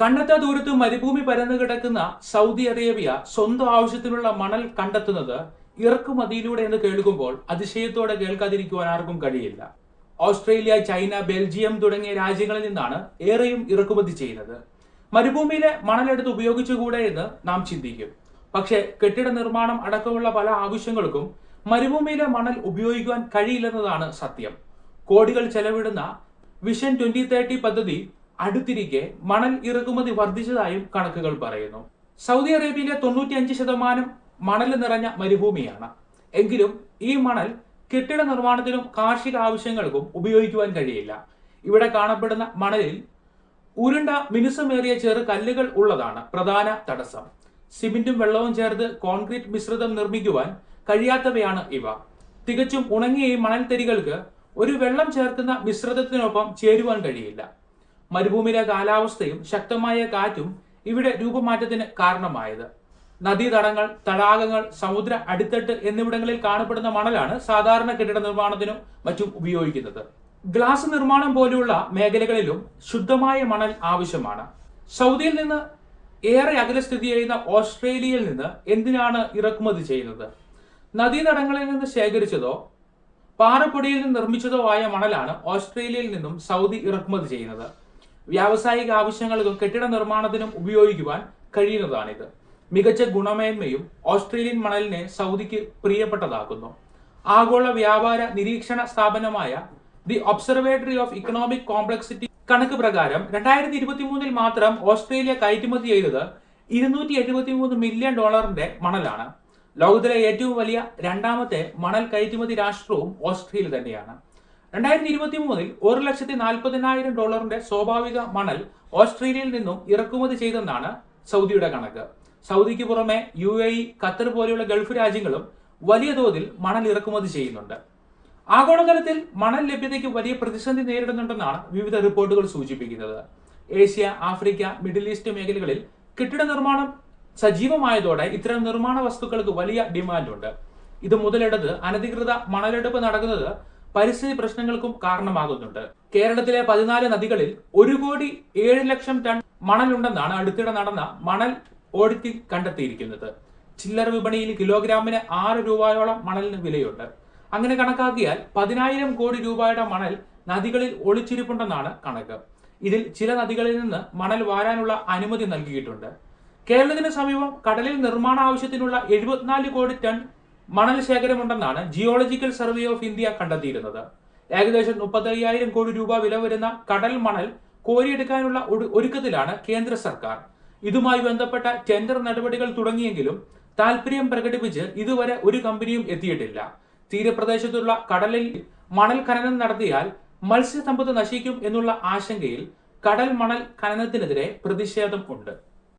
കണ്ടെത്താ ദൂരത്ത് മരുഭൂമി പരന്നു കിടക്കുന്ന സൗദി അറേബ്യ സ്വന്തം ആവശ്യത്തിനുള്ള മണൽ കണ്ടെത്തുന്നത് ഇറക്കുമതിയിലൂടെ എന്ന് കേൾക്കുമ്പോൾ അതിശയത്തോടെ കേൾക്കാതിരിക്കുവാൻ ആർക്കും കഴിയില്ല. ഓസ്ട്രേലിയ ചൈന ബെൽജിയം തുടങ്ങിയ രാജ്യങ്ങളിൽ നിന്നാണ് ഏറെയും ഇറക്കുമതി ചെയ്യുന്നത്. മരുഭൂമിയിലെ മണലെടുത്ത് ഉപയോഗിച്ചുകൂടെ എന്ന് നാം ചിന്തിക്കും. പക്ഷേ കെട്ടിട നിർമ്മാണം അടക്കമുള്ള പല ആവശ്യങ്ങൾക്കും മരുഭൂമിയിലെ മണൽ ഉപയോഗിക്കുവാൻ കഴിയില്ലെന്നതാണ് സത്യം. കോടികൾ ചെലവിടുന്ന വിഷൻ ട്വന്റി തേർട്ടി പദ്ധതി അടുത്തിരിക്കെ മണൽ ഇറക്കുമതി വർദ്ധിച്ചതായും കണക്കുകൾ പറയുന്നു. സൗദി അറേബ്യയിലെ തൊണ്ണൂറ്റിയഞ്ച് ശതമാനം മണൽ നിറഞ്ഞ മരുഭൂമിയാണ്. എങ്കിലും ഈ മണൽ കെട്ടിട നിർമ്മാണത്തിനും കാർഷിക ആവശ്യങ്ങൾക്കും ഉപയോഗിക്കുവാൻ കഴിയില്ല. ഇവിടെ കാണപ്പെടുന്ന മണലിൽ ഉരുണ്ട മിനുസമേറിയ ചെറു കല്ലുകൾ ഉള്ളതാണ് പ്രധാന തടസ്സം. സിമെന്റും വെള്ളവും ചേർത്ത് കോൺക്രീറ്റ് മിശ്രിതം നിർമ്മിക്കുവാൻ കഴിയാത്തവയാണ് ഇവ. തികച്ചും ഉണങ്ങിയ ഈ മണൽത്തരികൾക്ക് ഒരു വെള്ളം ചേർക്കുന്ന മിശ്രിതത്തിനൊപ്പം ചേരുവാൻ കഴിയില്ല. മരുഭൂമിയിലെ കാലാവസ്ഥയും ശക്തമായ കാറ്റും ഇവിടെ രൂപമാറ്റത്തിന് കാരണമായത്. നദീതടങ്ങൾ തടാകങ്ങൾ സമുദ്ര അടിത്തട്ട് എന്നിവിടങ്ങളിൽ കാണപ്പെടുന്ന മണലാണ് സാധാരണ കെട്ടിട നിർമ്മാണത്തിനും മറ്റും ഉപയോഗിക്കുന്നത്. ഗ്ലാസ് നിർമ്മാണം പോലെയുള്ള മേഖലകളിലും ശുദ്ധമായ മണൽ ആവശ്യമാണ്. സൗദിയിൽ നിന്ന് ഏറെ അകലെ സ്ഥിതി ചെയ്യുന്ന ഓസ്ട്രേലിയയിൽ നിന്ന് എന്തിനാണ് ഇറക്കുമതി ചെയ്യുന്നത്? നദീതടങ്ങളിൽ നിന്ന് ശേഖരിച്ചതോ പാറപ്പൊടിയിൽ നിന്ന് നിർമ്മിച്ചതോ ആയ മണലാണ് ഓസ്ട്രേലിയയിൽ നിന്നും സൗദി ഇറക്കുമതി ചെയ്യുന്നത്. വ്യാവസായിക ആവശ്യങ്ങൾക്കും കെട്ടിട നിർമ്മാണത്തിനും ഉപയോഗിക്കുവാൻ കഴിയുന്നതാണിത്. മികച്ച ഗുണമേന്മയും ഓസ്ട്രേലിയൻ മണലിനെ സൗദിക്ക് പ്രിയപ്പെട്ടതാക്കുന്നു. ആഗോള വ്യാപാര നിരീക്ഷണ സ്ഥാപനമായ the observatory of economic complexity കണക്ക് പ്രകാരം രണ്ടായിരത്തി ഇരുപത്തി മൂന്നിൽ മാത്രം ഓസ്ട്രേലിയ കയറ്റുമതി ചെയ്തത് ഇരുന്നൂറ്റി എഴുപത്തി മൂന്ന് മില്യൺ ഡോളറിന്റെ മണലാണ്. ലോകത്തിലെ ഏറ്റവും വലിയ രണ്ടാമത്തെ മണൽ കയറ്റുമതി രാഷ്ട്രവും ഓസ്ട്രേലിയ തന്നെയാണ്. രണ്ടായിരത്തി ഇരുപത്തി മൂന്നിൽ ഒരു ലക്ഷത്തി നാൽപ്പതിനായിരം ഡോളറിന്റെ സ്വാഭാവിക മണൽ ഓസ്ട്രേലിയയിൽ നിന്നും ഇറക്കുമതി ചെയ്തെന്നാണ് സൗദിയുടെ കണക്ക്. സൗദിക്ക് പുറമെ യു എ ഇ ഖത്തർ പോലെയുള്ള ഗൾഫ് രാജ്യങ്ങളും വലിയ തോതിൽ മണൽ ഇറക്കുമതി ചെയ്യുന്നുണ്ട്. ആഗോളതലത്തിൽ മണൽ ലഭ്യതയ്ക്ക് വലിയ പ്രതിസന്ധി നേരിടുന്നുണ്ടെന്നാണ് വിവിധ റിപ്പോർട്ടുകൾ സൂചിപ്പിക്കുന്നത്. ഏഷ്യ ആഫ്രിക്ക മിഡിൽ ഈസ്റ്റ് മേഖലകളിൽ കെട്ടിട നിർമ്മാണം സജീവമായതോടെ ഇത്തരം നിർമ്മാണ വസ്തുക്കൾക്ക് വലിയ ഡിമാൻഡുണ്ട്. ഇത് മുതലെടുത്ത് അനധികൃത മണലെടുപ്പ് നടക്കുന്നത് പരിസ്ഥിതി പ്രശ്നങ്ങൾക്കും കാരണമാകുന്നുണ്ട്. കേരളത്തിലെ പതിനാല് നദികളിൽ ഒരു കോടി ഏഴ് ലക്ഷം ടൺ മണലുണ്ടെന്നാണ് അടുത്തിടെ നടന്ന മണൽ ഓഡിറ്റിൽ കണ്ടെത്തിയിരിക്കുന്നത്. ചില്ലറ വിപണിയിൽ കിലോഗ്രാമിന് ആറ് രൂപയോളം മണലിന് വിലയുണ്ട്. അങ്ങനെ കണക്കാക്കിയാൽ പതിനായിരം കോടി രൂപയുടെ മണൽ നദികളിൽ ഒളിച്ചിരിപ്പുണ്ടെന്നാണ് കണക്ക്. ഇതിൽ ചില നദികളിൽ നിന്ന് മണൽ വാരാനുള്ള അനുമതി നൽകിയിട്ടുണ്ട്. കേരളത്തിന് സമീപം കടലിൽ നിർമ്മാണ ആവശ്യത്തിനുള്ള എഴുപത്തിനാല് കോടി ടൺ മണൽ ശേഖരമുണ്ടെന്നാണ് ജിയോളജിക്കൽ സർവേ ഓഫ് ഇന്ത്യ കണ്ടെത്തിയിരുന്നത്. ഏകദേശം മുപ്പത്തയ്യായിരം കോടി രൂപ വില വരുന്ന കടൽ മണൽ കോരിയെടുക്കാനുള്ള ഒരുക്കത്തിലാണ് കേന്ദ്ര സർക്കാർ. ഇതുമായി ബന്ധപ്പെട്ട ടെൻഡർ നടപടികൾ തുടങ്ങിയെങ്കിലും താൽപര്യം പ്രകടിപ്പിച്ച് ഇതുവരെ ഒരു കമ്പനിയും എത്തിയിട്ടില്ല. തീരപ്രദേശത്തുള്ള കടലിൽ മണൽ ഖനനം നടത്തിയാൽ മത്സ്യസമ്പത്ത് നശിക്കും എന്നുള്ള ആശങ്കയിൽ കടൽ മണൽ ഖനനത്തിനെതിരെ പ്രതിഷേധം ഉണ്ട്.